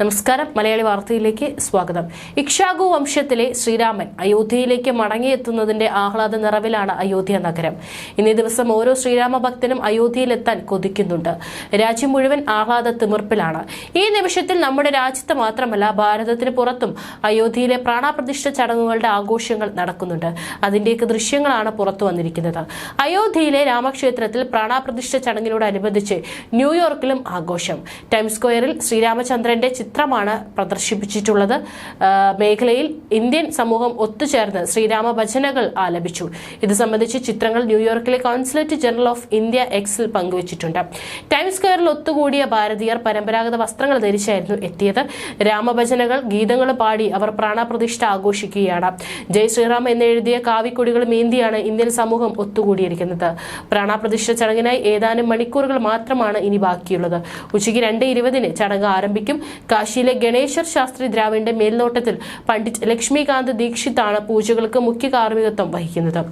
നമസ്കാരം. മലയാളി വാർത്തയിലേക്ക് സ്വാഗതം. ഇക്ഷാഗു വംശത്തിലെ ശ്രീരാമൻ അയോധ്യയിലേക്ക് മടങ്ങിയെത്തുന്നതിന്റെ ആഹ്ലാദ നിറവിലാണ് അയോധ്യ നഗരം. ഇന്നേ ദിവസം ഓരോ ശ്രീരാമ ഭക്തനും അയോധ്യയിലെത്താൻ കൊതിക്കുന്നുണ്ട്. രാജ്യം മുഴുവൻ ആഹ്ലാദ തിമിർപ്പിലാണ്. ഈ നിമിഷത്തിൽ നമ്മുടെ രാജ്യത്ത് മാത്രമല്ല ഭാരതത്തിന് പുറത്തും അയോധ്യയിലെ പ്രാണപ്രതിഷ്ഠ ചടങ്ങുകളുടെ ആഘോഷങ്ങൾ നടക്കുന്നുണ്ട്. അതിന്റെയൊക്കെ ദൃശ്യങ്ങളാണ് പുറത്തു വന്നിരിക്കുന്നത്. അയോധ്യയിലെ രാമക്ഷേത്രത്തിൽ പ്രാണപ്രതിഷ്ഠ ചടങ്ങിനോടനുബന്ധിച്ച് ന്യൂയോർക്കിലും ആഘോഷം. ടൈംസ് സ്ക്വയറിൽ ശ്രീരാമചന്ദ്രന്റെ ചിത്രമാണ് പ്രദർശിപ്പിച്ചിട്ടുള്ളത്. മേഖലയിൽ ഇന്ത്യൻ സമൂഹം ഒത്തുചേർന്ന് ശ്രീരാമ ഭജനകൾ ആലപിച്ചു. ഇത് സംബന്ധിച്ച് ചിത്രങ്ങൾ ന്യൂയോർക്കിലെ കോൺസുലേറ്റ് ജനറൽ ഓഫ് ഇന്ത്യ എക്സിൽ പങ്കുവച്ചിട്ടുണ്ട്. ടൈംസ് സ്ക്വയറിൽ ഒത്തുകൂടിയ ഭാരതീയർ പരമ്പരാഗത വസ്ത്രങ്ങൾ ധരിച്ചായിരുന്നു എത്തിയത്. രാമഭജനകൾ ഗീതങ്ങൾ പാടി അവർ പ്രാണപ്രതിഷ്ഠ ആഘോഷിക്കുകയാണ്. ജയ് ശ്രീറാം എന്നെഴുതിയ കാവിക്കൊടികളും ഏന്തിയാണ് ഇന്ത്യൻ സമൂഹം ഒത്തുകൂടിയിരിക്കുന്നത്. പ്രാണപ്രതിഷ്ഠ ചടങ്ങിനായി ഏതാനും മണിക്കൂറുകൾ മാത്രമാണ് ഇനി ബാക്കിയുള്ളത്. ഉച്ചയ്ക്ക് രണ്ട് ഇരുപതിന് ചടങ്ങ് ആരംഭിക്കും. കാശിയിലെ ഗണേശ്വർ ശാസ്ത്രി ദ്രാവിഡിന്റെ മേൽനോട്ടത്തിൽ പണ്ഡിറ്റ് ലക്ഷ്മികാന്ത് ദീക്ഷിതാണ് പൂജകൾക്ക് മുഖ്യ കാർമ്മികത്വം വഹിക്കുന്നത്.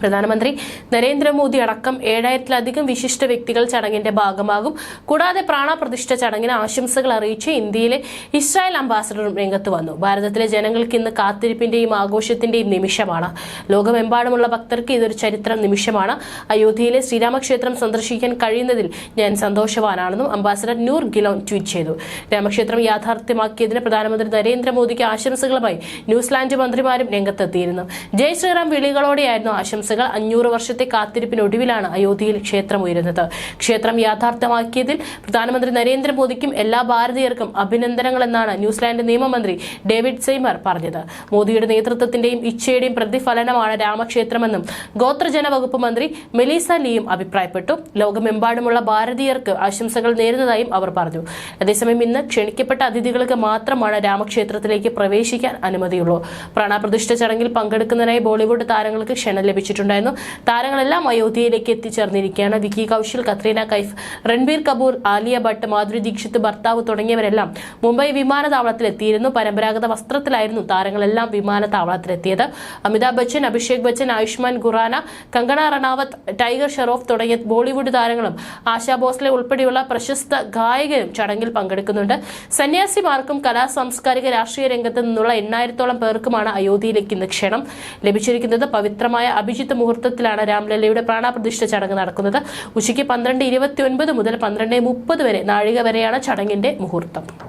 പ്രധാനമന്ത്രി നരേന്ദ്രമോദി അടക്കം ഏഴായിരത്തിലധികം വിശിഷ്ട വ്യക്തികൾ ചടങ്ങിന്റെ ഭാഗമാകും. കൂടാതെ പ്രാണപ്രതിഷ്ഠ ചടങ്ങിന് ആശംസകൾ അറിയിച്ച് ഇന്ത്യയിലെ ഇസ്രായേൽ അംബാസഡറും രംഗത്ത് വന്നു. ഭാരതത്തിലെ ജനങ്ങൾക്ക് ഇന്ന് കാത്തിരിപ്പിന്റെയും ആഘോഷത്തിന്റെയും നിമിഷമാണ്. ലോകമെമ്പാടുമുള്ള ഭക്തർക്ക് ഇതൊരു ചരിത്ര നിമിഷമാണ്. അയോധ്യയിലെ ശ്രീരാമക്ഷേത്രം സന്ദർശിക്കാൻ കഴിയുന്നതിൽ ഞാൻ സന്തോഷവാനാണെന്നും അംബാസഡർ നൂർ ഗിലോൺ ട്വീറ്റ് ചെയ്തു. രാമക്ഷേത്രം യാഥാർത്ഥ്യമാക്കിയതിന് പ്രധാനമന്ത്രി നരേന്ദ്രമോദിക്ക് ആശംസകളുമായി ന്യൂസിലാൻഡ് മന്ത്രിമാരും രംഗത്തെത്തിയിരുന്നു. ജയ് ശ്രീറാം വിളികളോടെയായിരുന്നു ആശംസകൾ അഞ്ഞൂറ് വർഷത്തെ കാത്തിരിപ്പിനൊടുവിലാണ് അയോധ്യയിൽ ക്ഷേത്രം ഉയരുന്നത്. ക്ഷേത്രം യാഥാർത്ഥ്യമാക്കിയതിൽ പ്രധാനമന്ത്രി നരേന്ദ്രമോദിക്കും എല്ലാ ഭാരതീയർക്കും അഭിനന്ദനങ്ങൾ എന്നാണ് ന്യൂസിലാൻഡ് നിയമമന്ത്രി ഡേവിഡ് സെയ്മർ പറഞ്ഞത്. മോദിയുടെ നേതൃത്വത്തിന്റെയും ഇച്ഛയുടെയും പ്രതിഫലനമാണ് രാമക്ഷേത്രമെന്നും ഗോത്രജന വകുപ്പ് മന്ത്രി മെലീസ ലിയും അഭിപ്രായപ്പെട്ടു. ലോകമെമ്പാടുമുള്ള ഭാരതീയർക്ക് ആശംസകൾ നേരുന്നതായും അവർ പറഞ്ഞു. അതേസമയം ഇന്ന് ക്ഷണിക്കപ്പെട്ട അതിഥികൾക്ക് മാത്രമാണ് രാമക്ഷേത്രത്തിലേക്ക് പ്രവേശിക്കാൻ അനുമതിയുള്ളൂ. പ്രാണപ്രതിഷ്ഠ ചടങ്ങിൽ പങ്കെടുക്കുന്നതിനായി ബോളിവുഡ് താരങ്ങൾക്ക് ക്ഷണം ലഭിച്ചിട്ടുണ്ടായിരുന്നു താരങ്ങളെല്ലാം അയോധ്യയിലേക്ക് എത്തിച്ചേർന്നിരിക്കുകയാണ്. വിക്കി കൗശൽ കത്രീന കൈഫ് രൺബീർ കപൂർ ആലിയ ഭട്ട് മാധുരി ദീക്ഷിത് ഭർത്താവ് തുടങ്ങിയവരെല്ലാം മുംബൈ വിമാനത്താവളത്തിൽ എത്തിയിരുന്നു. പരമ്പരാഗത വസ്ത്രത്തിലായിരുന്നു താരങ്ങളെല്ലാം വിമാനത്താവളത്തിലെത്തിയത്. അമിതാഭ് ബച്ചൻ അഭിഷേക് ബച്ചൻ ആയുഷ്മാൻ ഖുറാന കങ്കണ റണാവത്ത് ടൈഗർ ഷെറോഫ് തുടങ്ങിയ ബോളിവുഡ് താരങ്ങളും ആശാ ഭോസ്ലെ ഉൾപ്പെടെയുള്ള പ്രശസ്ത ഗായകരും ചടങ്ങിൽ പങ്കെടുക്കുന്നുണ്ട്. സന്യാസിമാർക്കും കലാ സാംസ്കാരിക രാഷ്ട്രീയ രംഗത്ത് നിന്നുള്ള എണ്ണായിരത്തോളം പേർക്കുമാണ് അയോധ്യയിലേക്ക് ഇന്ന് ക്ഷണം ലഭിച്ചിരിക്കുന്നത്. പവിത്രമായ അഭിജിത്ത് മുഹൂർത്തത്തിലാണ് രാംലല്ലയുടെ പ്രാണപ്രതിഷ്ഠ ചടങ്ങ് നടക്കുന്നത്. ഉച്ചയ്ക്ക് പന്ത്രണ്ട് ഇരുപത്തി ഒൻപത് മുതൽ പന്ത്രണ്ട് മുപ്പത് വരെ നാഴിക വരെയാണ് ചടങ്ങിന്റെ മുഹൂർത്തം.